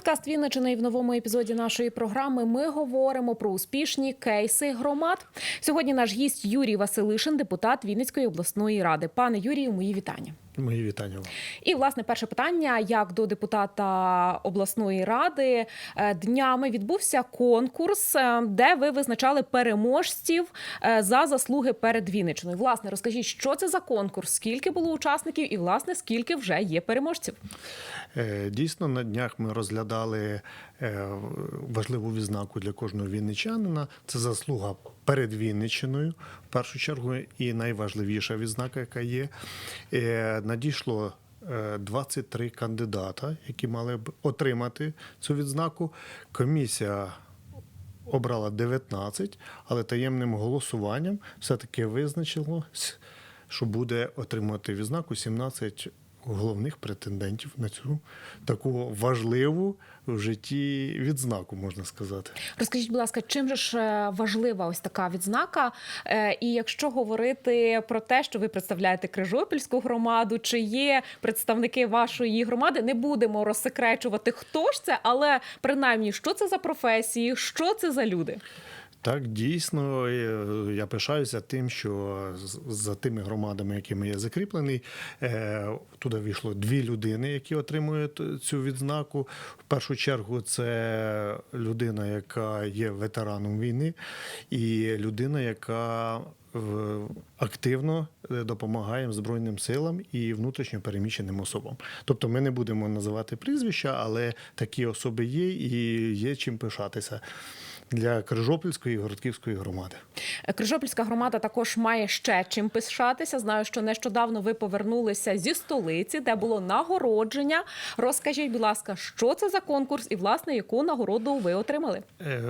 Подкаст Вінничини і в новому епізоді нашої програми ми говоримо про успішні кейси громад. Сьогодні наш гість Юрій Василишин, депутат Вінницької обласної ради. Пане Юрію, мої вітання. Мої вітання вам. І власне перше питання: як до депутата обласної ради Е, днями відбувся конкурс, е, де ви визначали переможців е, за заслуги перед Вінничиною. Власне, розкажіть, що це за конкурс, скільки було учасників, і власне скільки вже є переможців. Е, Дійсно, на днях ми розглядали е, важливу відзнаку для кожного вінничанина. Це заслуга перед Вінниччиною, в першу чергу, і найважливіша відзнака, яка є. Е, Надійшло е, 23 кандидата, які мали б отримати цю відзнаку. Комісія обрала 19, але таємним голосуванням все-таки визначилось, що буде отримувати відзнаку 17 головних претендентів на цю таку важливу в житті відзнаку, можна сказати. Розкажіть, будь ласка, чим же ж е, важлива ось така відзнака? Е, І якщо говорити про те, що ви представляєте Крижопільську громаду, чи є представники вашої громади, не будемо розсекречувати, хто ж це, але принаймні, що це за професії, що це за люди? Так, дійсно, е, я пишаюся тим, що за тими громадами, якими я закріплений, е, туди війшло дві людини, які отримують цю відзнаку. В першу чергу, це людина, яка є ветераном війни, і людина, яка активно е, допомагає Збройним силам і внутрішньо переміщеним особам. Тобто ми не будемо називати прізвища, але такі особи є і є чим пишатися для Крижопільської і Городківської громади. Е, Крижопільська громада також має ще чим пишатися. Знаю, що нещодавно ви повернулися зі столиці, де було нагородження. Розкажіть, будь ласка, що це за конкурс і власне яку нагороду ви отримали? Е,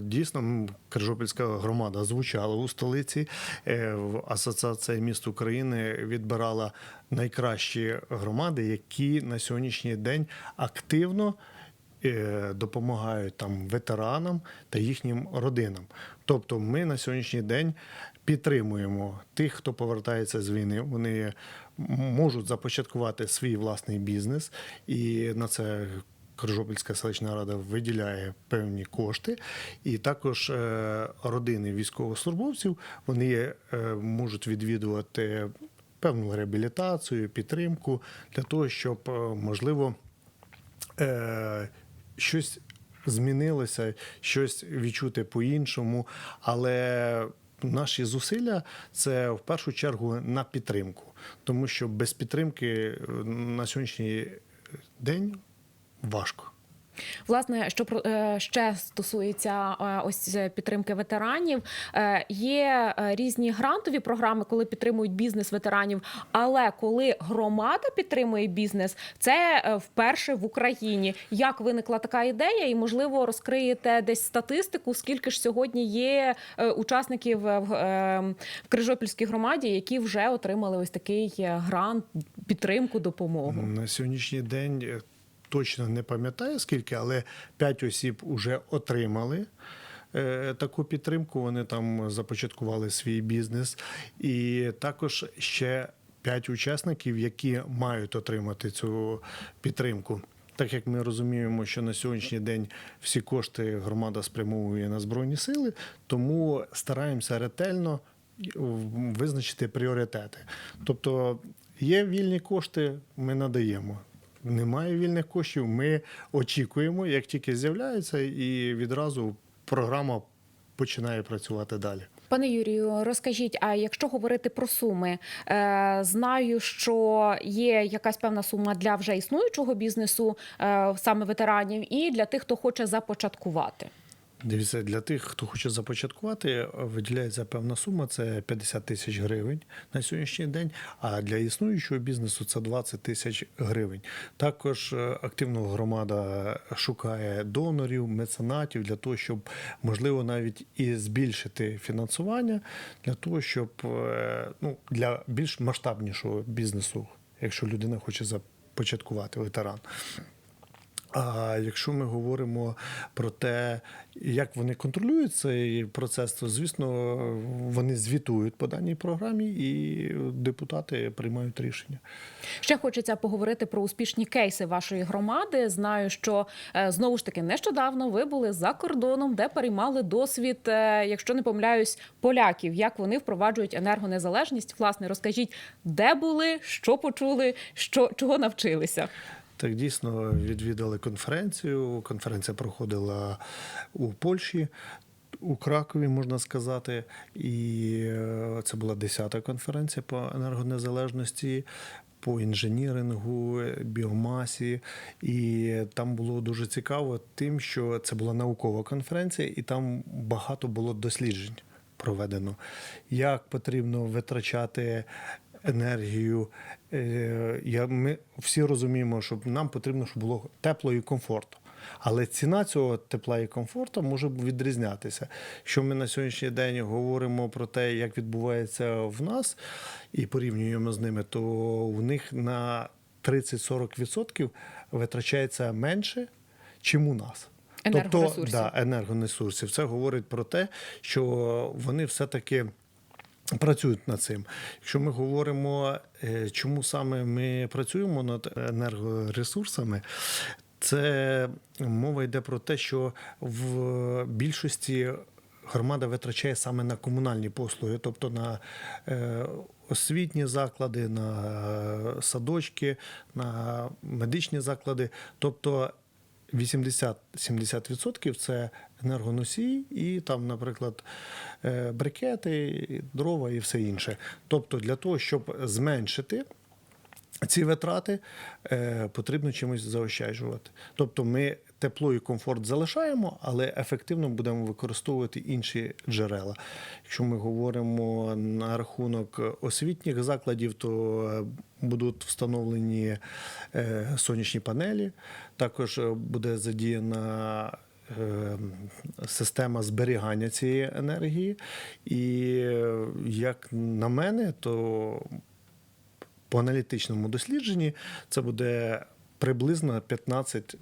Дійсно, Крижопільська громада звучала у столиці. Е, Асоціація міст України відбирала найкращі громади, які на сьогоднішній день активно допомагають там ветеранам та їхнім родинам. Тобто, ми на сьогоднішній день підтримуємо тих, хто повертається з війни. Вони можуть започаткувати свій власний бізнес, і на це Крижопільська селищна рада виділяє певні кошти, і також е, родини військовослужбовців вони е, можуть відвідувати певну реабілітацію, підтримку для того, щоб е, можливо е, щось змінилося, щось відчути по-іншому. Але наші зусилля це в першу чергу на підтримку, тому що без підтримки е, на сьогоднішній день важко. Власне, що е, ще стосується е, ось підтримки ветеранів, е, є е, різні грантові програми, коли підтримують бізнес ветеранів. Але коли громада підтримує бізнес, це е, вперше в Україні. Як виникла така ідея, і можливо розкриєте десь статистику, скільки ж сьогодні є е, учасників е, в е, Крижопільській громаді, які вже отримали ось такий е, грант, підтримку, допомогу. На сьогоднішній день е, точно не пам'ятаю скільки, але 5 осіб вже отримали. е, Таку підтримку вони там започаткували свій бізнес, і також ще 5 учасників, які мають отримати цю підтримку. Так як ми розуміємо, що на сьогоднішній день всі кошти громада спрямовує на збройні сили, тому стараємося ретельно визначити пріоритети. Тобто є вільні кошти, ми надаємо. Немає вільних коштів, ми очікуємо, як тільки з'являється, і відразу програма починає працювати далі. Пане Юрію, розкажіть, а якщо говорити про суми, е, знаю, що є якась певна сума для вже існуючого бізнесу, е, саме ветеранів, і для тих, хто хоче започаткувати. Дивіться, для тих, хто хоче започаткувати, виділяється певна сума, це 50 тисяч гривень на сьогоднішній день. А для існуючого бізнесу це 20 тисяч гривень. Також е, активно громада шукає донорів, меценатів для того, щоб можливо навіть і збільшити фінансування для того, щоб е, ну для більш масштабнішого бізнесу, якщо людина хоче започаткувати ветеран. А якщо ми говоримо про те, як вони контролюють цей процес, то звісно вони звітують по даній програмі, і депутати приймають рішення. Ще хочеться поговорити про успішні кейси вашої громади. Знаю, що е, знову ж таки нещодавно ви були за кордоном, де переймали досвід, е, якщо не помиляюсь, поляків, як вони впроваджують енергонезалежність. Власне, розкажіть, де були, що почули, що чого навчилися. Так дійсно відвідали конференцію. Конференція проходила у Польщі. У Кракові можна сказати, і е, це була 10-та конференція по енергонезалежності, по інженірингу, біомасі. І там було дуже цікаво тим, що це була наукова конференція, і там багато було досліджень проведено, як потрібно витрачати енергію. Е, Я, ми всі розуміємо, що нам потрібно, щоб було тепло і комфортно. Але ціна цього тепла і комфорту може відрізнятися. Що ми на сьогоднішній день говоримо про те, як відбувається в нас, і порівнюємо з ними, то в них на 30-40% витрачається менше, чим у нас. Енергоресурсів. Тобто, да, енергоресурсів. Це говорить про те, що вони все-таки. Працюють над цим. Якщо ми говоримо, е, чому саме ми працюємо над енергоресурсами, це мова йде про те, що в більшості громада витрачає саме на комунальні послуги, тобто на е, освітні заклади, на садочки, на медичні заклади. Тобто 80-70% це енергоносії і там, наприклад, е, брикети, дрова і все інше. Тобто, для того, щоб зменшити ці витрати, е, потрібно чимось заощаджувати. Тобто, ми тепло і комфорт залишаємо, але ефективно будемо використовувати інші джерела. Якщо ми говоримо на рахунок освітніх закладів, то е, будуть встановлені е, сонячні панелі. Також е, буде задіяна система зберігання цієї енергії. І як на мене, то по аналітичному дослідженні це буде приблизно 15%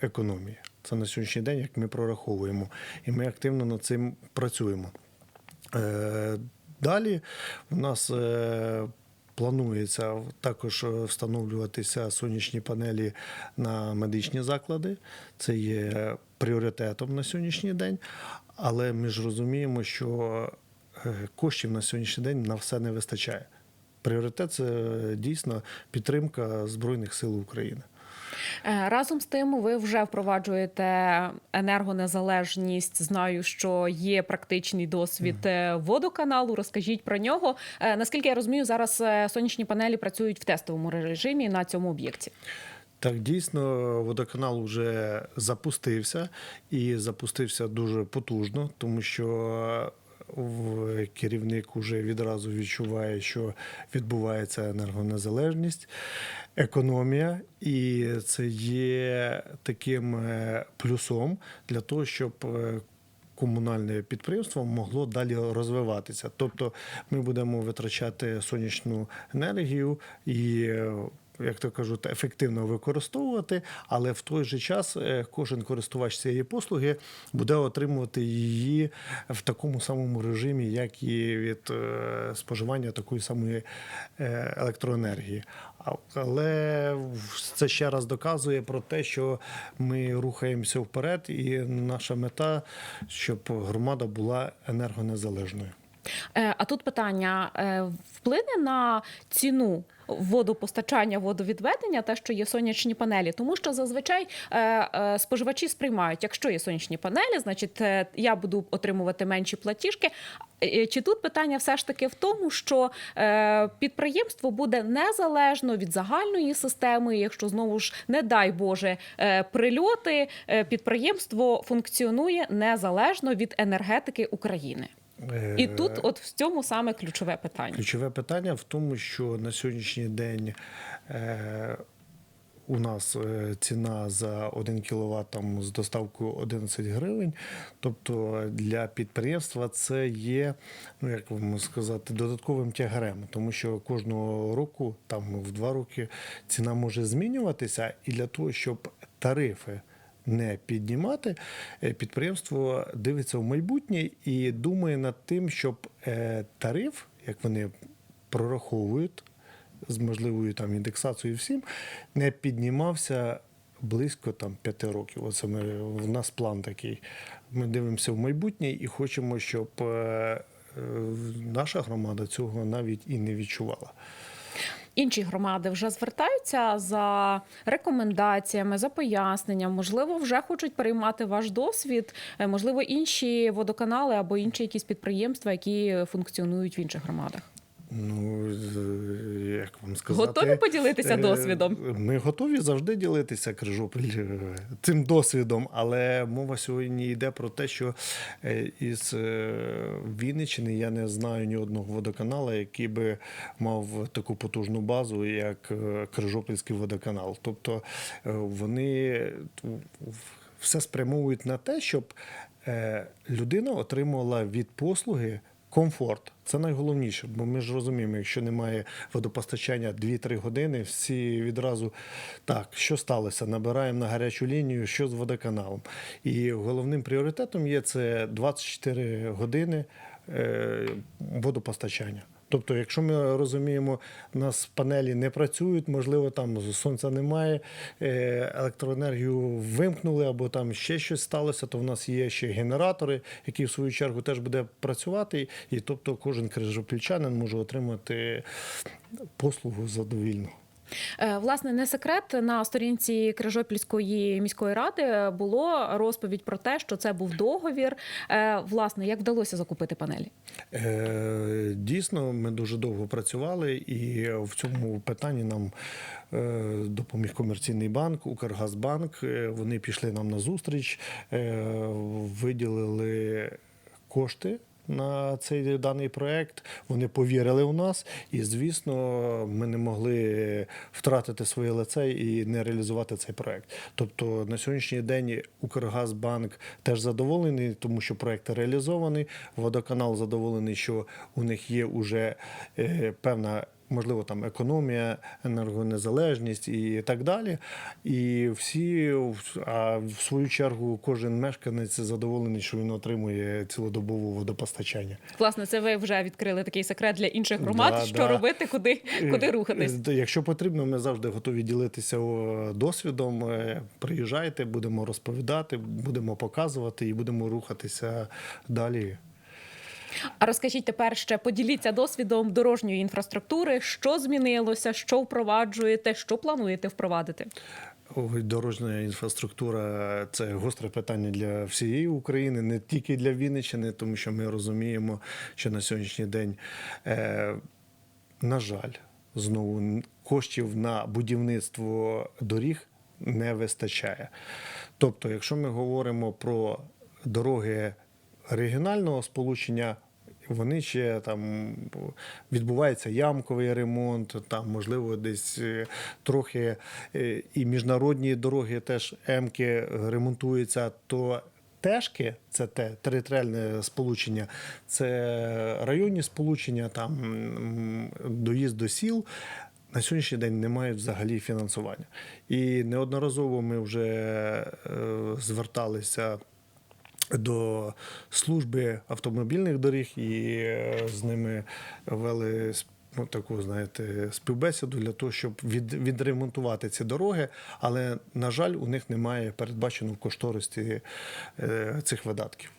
економії. Це на сьогоднішній день, як ми прораховуємо, і ми активно над цим працюємо. Е, Далі у нас е, планується також встановлюватися сонячні панелі на медичні заклади. Це є пріоритетом на сьогоднішній день, але ми ж розуміємо, що е, коштів на сьогоднішній день на все не вистачає. Пріоритет це дійсно підтримка Збройних сил України. Е, Разом з тим, ви вже впроваджуєте енергонезалежність. Знаю, що є практичний досвід е, водоканалу. Розкажіть про нього. Е, Наскільки я розумію, зараз сонячні панелі працюють в тестовому режимі на цьому об'єкті. Так, дійсно, водоканал вже запустився і запустився дуже потужно, тому що керівник вже відразу відчуває, що відбувається енергонезалежність, економія, і це є таким е, плюсом для того, щоб е, комунальне підприємство могло далі розвиватися. Тобто ми будемо витрачати сонячну енергію і. Як то кажуть, ефективно використовувати, але в той же час е, кожен користувач цієї послуги буде отримувати її в такому самому режимі, як і від е, споживання такої самої е, електроенергії. Але це ще раз доказує про те, що ми рухаємося вперед, і наша мета, щоб громада була енергонезалежною. А тут питання: вплине на ціну водопостачання, водовідведення, те, що є сонячні панелі, тому що зазвичай е, е, споживачі сприймають, якщо є сонячні панелі, значить е, я буду отримувати менші платіжки. Чи тут питання все ж таки в тому, що підприємство буде незалежно від загальної системи, якщо знову ж не дай Боже прильоти, підприємство функціонує незалежно від енергетики України. І тут, от в цьому саме ключове питання. Ключове питання в тому, що на сьогоднішній день е, у нас е, ціна за 1 кВт там, з доставкою 11 гривень. Тобто для підприємства це є, ну як вам сказати, додатковим тягарем, тому що кожного року, там в два роки, ціна може змінюватися, і для того, щоб тарифи не піднімати, е, підприємство дивиться в майбутнє і думає над тим, щоб е, тариф, як вони прораховують з можливою там індексацією всім, не піднімався близько там п'яти років. Оце ми в нас план такий. Ми дивимося в майбутнє і хочемо, щоб е, наша громада цього навіть і не відчувала. Інші громади вже звертаються за рекомендаціями, за поясненням. Можливо, вже хочуть переймати ваш досвід. Е, Можливо, інші водоканали або інші якісь підприємства, які функціонують в інших громадах. Ну, як вам сказати, Готові поділитися е, досвідом? Ми готові завжди ділитися Крижопіль е, цим досвідом, але мова сьогодні йде про те, що е, із Вінниччини я не знаю ні одного водоканала, який би мав таку потужну базу, як Крижопільський водоканал. Тобто вони все спрямовують на те, щоб людина отримувала від послуги комфорт. Це найголовніше, бо ми ж розуміємо, якщо немає водопостачання 2-3 години, всі відразу так, що сталося? Набираємо на гарячу лінію, що з водоканалом. І головним пріоритетом є це 24 години е, водопостачання. Тобто, якщо ми розуміємо, у нас панелі не працюють, можливо, там сонця немає, е, електроенергію вимкнули або там ще щось сталося, то в нас є ще генератори, які в свою чергу теж буде працювати. І тобто кожен крижопільчанин може отримати послугу задовільну. Е, Власне, не секрет на сторінці Крижопільської міської ради було розповідь про те, що це був договір. Е, Власне, як вдалося закупити панелі? Е, Дійсно, ми дуже довго працювали, і в цьому питанні нам допоміг комерційний банк, Укргазбанк. Вони пішли нам на зустріч, виділили кошти. На цей даний проект вони повірили в нас, і звісно, ми не могли втратити своє лице і не реалізувати цей проект. Тобто на сьогоднішній день Укргазбанк теж задоволений, тому що проект реалізований. Водоканал задоволений, що у них є уже е, певна. Можливо, там економія, енергонезалежність і так далі. І всі, а в свою чергу, кожен мешканець задоволений, що він отримує цілодобове водопостачання. Власне, це ви вже відкрили такий секрет для інших громад, Да, що да. робити, куди, куди рухатись. Е, Якщо потрібно, ми завжди готові ділитися досвідом. Е, Приїжджайте, будемо розповідати, будемо показувати і будемо рухатися далі. А розкажіть тепер ще поділіться досвідом дорожньої інфраструктури, що змінилося, що впроваджуєте, що плануєте впровадити. Дорожня інфраструктура це гостре питання для всієї України, не тільки для Вінниччини, тому що ми розуміємо, що на сьогоднішній день, е, на жаль, знову коштів на будівництво доріг не вистачає. Тобто, якщо ми говоримо про дороги регіонального сполучення, вони ще там відбувається ямковий ремонт, там можливо десь е, трохи е, і міжнародні дороги теж емки ремонтуються, то Тежки, це те територіальне сполучення, це районні сполучення, там доїзд до сіл. На сьогоднішній день немає взагалі фінансування. І неодноразово ми вже е, зверталися до служби автомобільних доріг і е, з ними вели ну, таку, знаєте, співбесіду для того, щоб від, відремонтувати ці дороги. Але, на жаль, у них немає передбачено в кошторисі е, цих видатків.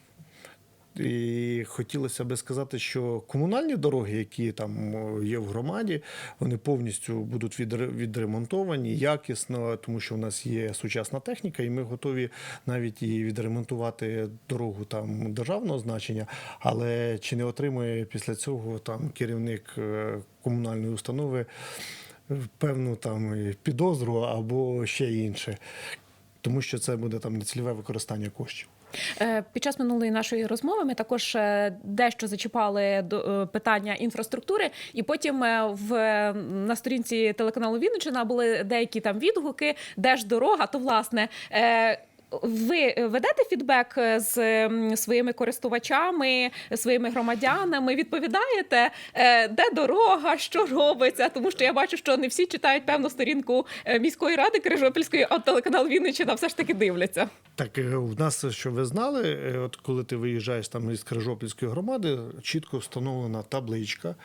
І хотілося би сказати, що комунальні дороги, які там є в громаді, вони повністю будуть відре- відремонтовані якісно, тому що у нас є сучасна техніка, і ми готові навіть і відремонтувати дорогу там державного значення. Але чи не отримує після цього там керівник е, комунальної установи е, певну там підозру або ще інше, тому що це буде там нецільове використання коштів. Е, Під час минулої нашої розмови ми також е, дещо зачіпали до е, питання інфраструктури, і потім в на сторінці телеканалу Вінничина були деякі там відгуки, де ж дорога, то власне. Ви ведете фідбек е, з своїми користувачами, своїми громадянами? Відповідаєте, е, де дорога, що робиться? Тому що я бачу, що не всі читають певну сторінку е, міської ради Крижопільської, а телеканал Вінниччина все ж таки дивляться. Так, у нас, що ви знали, от коли ти виїжджаєш там із Крижопільської громади, чітко встановлена табличка,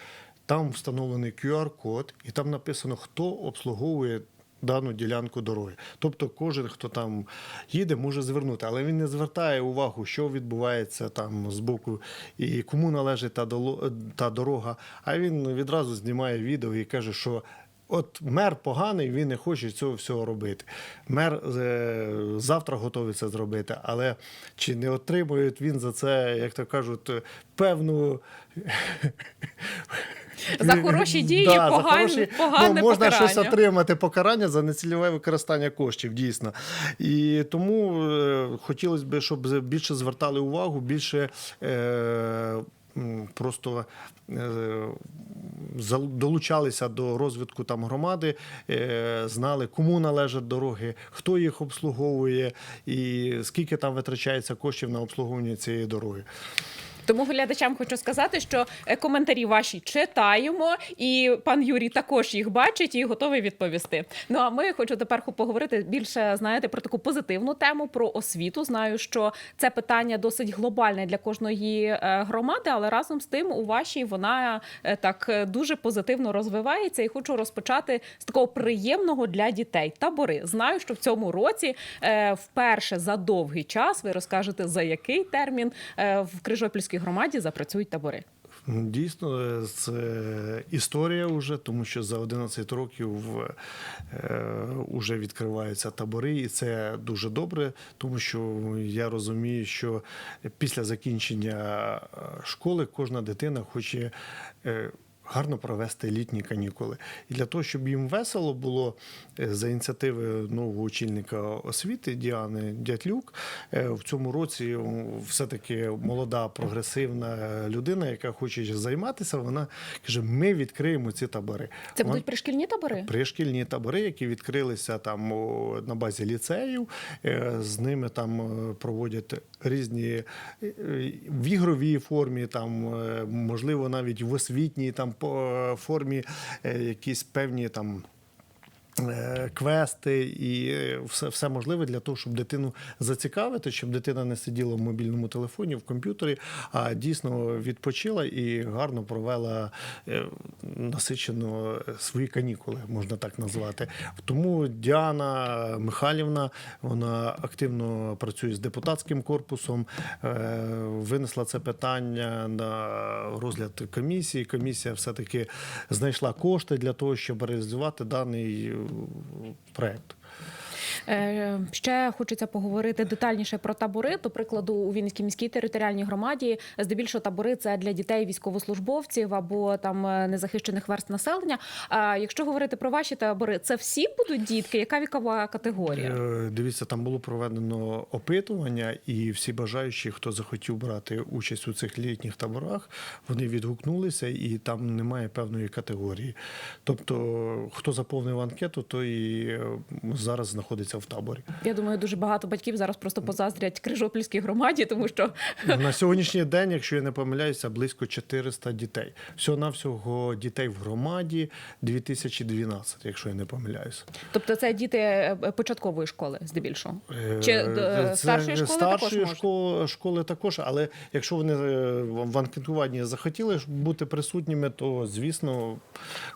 там встановлений QR-код, і там написано, хто обслуговує. Дану ділянку дороги. Тобто кожен, хто там їде, може звернути, але він не звертає увагу, що відбувається там з боку і кому належить та, дорога. А він відразу знімає відео і каже, що От мер поганий, він не хоче цього всього робити. Мер е, завтра готовий це зробити, але чи не отримує він за це, як то кажуть, певну За хороші дії за погане- погане ну, можна покарання. щось отримати покарання за нецільове використання коштів, дійсно. І тому е, хотілося б, щоб більше звертали увагу, більше. Е, Просто е, долучалися до розвитку там громади, е, знали, кому належать дороги, хто їх обслуговує і скільки там витрачається коштів на обслуговування цієї дороги. Тому глядачам хочу сказати, що е, коментарі ваші читаємо, і пан Юрій також їх бачить і готовий відповісти. Ну а ми хочу тепер поговорити більше, знаєте, про таку позитивну тему про освіту. Знаю, що це питання досить глобальне для кожної е, громади, але разом з тим у вашій вона е, так дуже позитивно розвивається. І хочу розпочати з такого приємного для дітей табори. Знаю, що в цьому році вперше за довгий час ви розкажете за який термін в Крижопільській громаді запрацюють табори. Дійсно, е, це історія вже, тому що за 11 років е, вже відкриваються табори, і це дуже добре, тому що я розумію, що після закінчення е, школи кожна дитина хоче. Гарно провести літні канікули. І для того, щоб їм весело було е, за ініціативи нового очільника освіти Діани Дятлюк, е, в цьому році все-таки молода прогресивна людина, яка хоче займатися, вона каже: ми відкриємо ці табори. Це будуть пришкільні табори? Пришкільні табори, які відкрилися там на базі ліцеїв. Е, З ними там проводять різні в ігровій формі, там можливо навіть в освітній там по е, формі е, якісь певні там. Е, Квести і е, все, все можливе для того, щоб дитину зацікавити, щоб дитина не сиділа в мобільному телефоні, в комп'ютері, а дійсно відпочила і гарно провела е, насичено свої канікули, можна так назвати. Тому Діана Михайлівна вона активно працює з депутатським корпусом, винесла це питання на розгляд комісії. Комісія все-таки знайшла кошти для того, щоб реалізувати даний е, проект. Е, Ще хочеться поговорити детальніше про табори. До прикладу, у Вінницькій міській територіальній громаді здебільшого табори це для дітей військовослужбовців або там е, незахищених верст населення. А якщо говорити про ваші табори, це всі будуть дітки? Яка вікова категорія? Е, Дивіться, там було проведено опитування, і всі бажаючі, хто захотів брати участь у цих літніх таборах, вони відгукнулися, і там немає певної категорії. Тобто, хто заповнив анкету, той зараз знаходиться в таборі. Я думаю, дуже багато батьків зараз просто позаздрять Крижопільській громаді, тому що На сьогоднішній день, якщо я не помиляюся, близько 400 дітей. Всього навсього дітей в громаді 2012, якщо я не помиляюся. тобто це діти е, початкової школи, здебільшого. Е, Чи е, це старшої школи також старшої школи, школи також, але якщо вони е, в анкетуванні захотіли бути присутніми, то звісно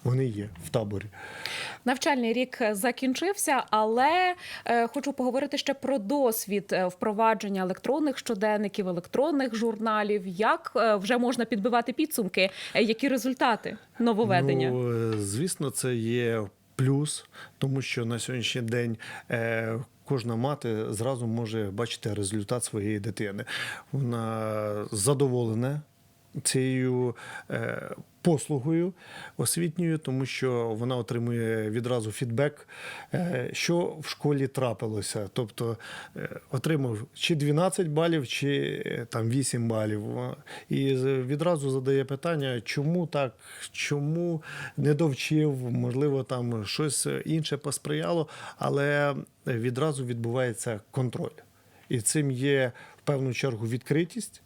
вони є в таборі. Навчальний рік закінчився, але е, хочу поговорити ще про досвід е, впровадження електронних щоденників, електронних журналів. Як е, вже можна підбивати підсумки? Е, які результати нововведення? Ну, е, звісно, це є плюс, тому що на сьогоднішній день. Е, Кожна мати зразу може бачити результат своєї дитини. Вона задоволена цією е, послугою освітньою, тому що вона отримує відразу фідбек, е, що в школі трапилося. Тобто е, отримав чи 12 балів, чи там 8 балів. І відразу задає питання, чому так, чому не довчив, можливо, там щось інше посприяло, але відразу відбувається контроль. І цим є в певну чергу відкритість.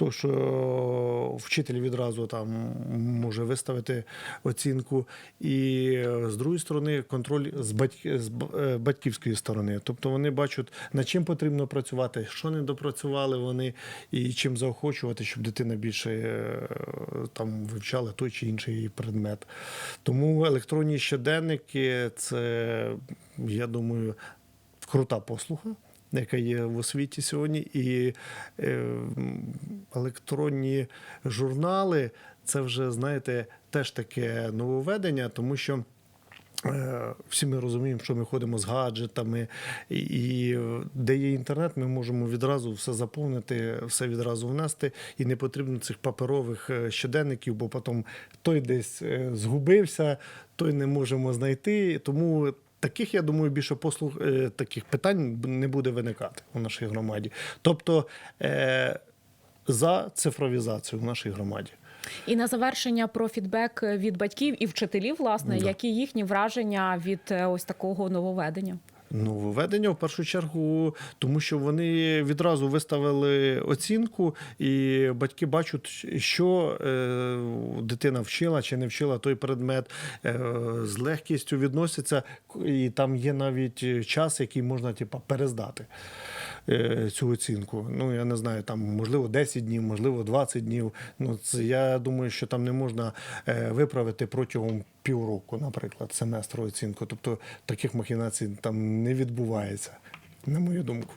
То, що вчитель відразу там може виставити оцінку, і е, з другої сторони контроль з, е, батьківської сторони. Тобто вони бачать, над чим потрібно працювати, що не допрацювали вони, і чим заохочувати, щоб дитина більше е, там вивчала той чи інший предмет. Тому електронні щоденники це, я думаю, крута послуга. Яка є в освіті сьогодні, і е, електронні журнали це вже, знаєте, теж таке нововведення, тому що е, всі ми розуміємо, що ми ходимо з гаджетами, і, де є інтернет, ми можемо відразу все заповнити, все відразу внести, і не потрібно цих паперових е, щоденників, бо потім той десь згубився, той не можемо знайти. Тому таких, я думаю, більше послуг е, таких питань не буде виникати у нашій громаді. Тобто е, за цифровізацію в нашій громаді. І на завершення про фідбек від батьків і вчителів, власне, Да. які їхні враження від е, ось такого нововведення? Нововведення в першу чергу, тому що вони відразу виставили оцінку, і батьки бачать, що е, дитина вчила чи не вчила той предмет, е, з легкістю відносяться, і там є навіть час, який можна типа, перездати. Е, Цю оцінку. Ну, я не знаю, там можливо 10 днів, можливо 20 днів. Ну, це я думаю, що там не можна е, виправити протягом півроку, наприклад, семестру оцінку. Тобто таких махінацій там не відбувається, на мою думку.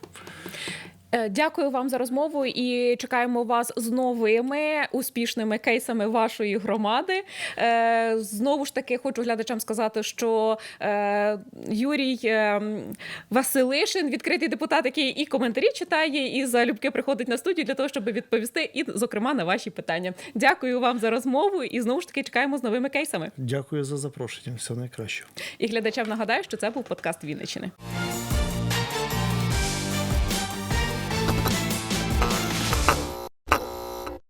Е, Дякую вам за розмову і чекаємо вас з новими успішними кейсами вашої громади. Е, Знову ж таки, хочу глядачам сказати, що е, Юрій Василишин, відкритий депутат, який і коментарі читає, і залюбки приходить на студію для того, щоб відповісти, і, зокрема, на ваші питання. Дякую вам за розмову і знову ж таки чекаємо з новими кейсами. Дякую за запрошення. Всього найкращого. І глядачам нагадаю, що це був подкаст Вінничини.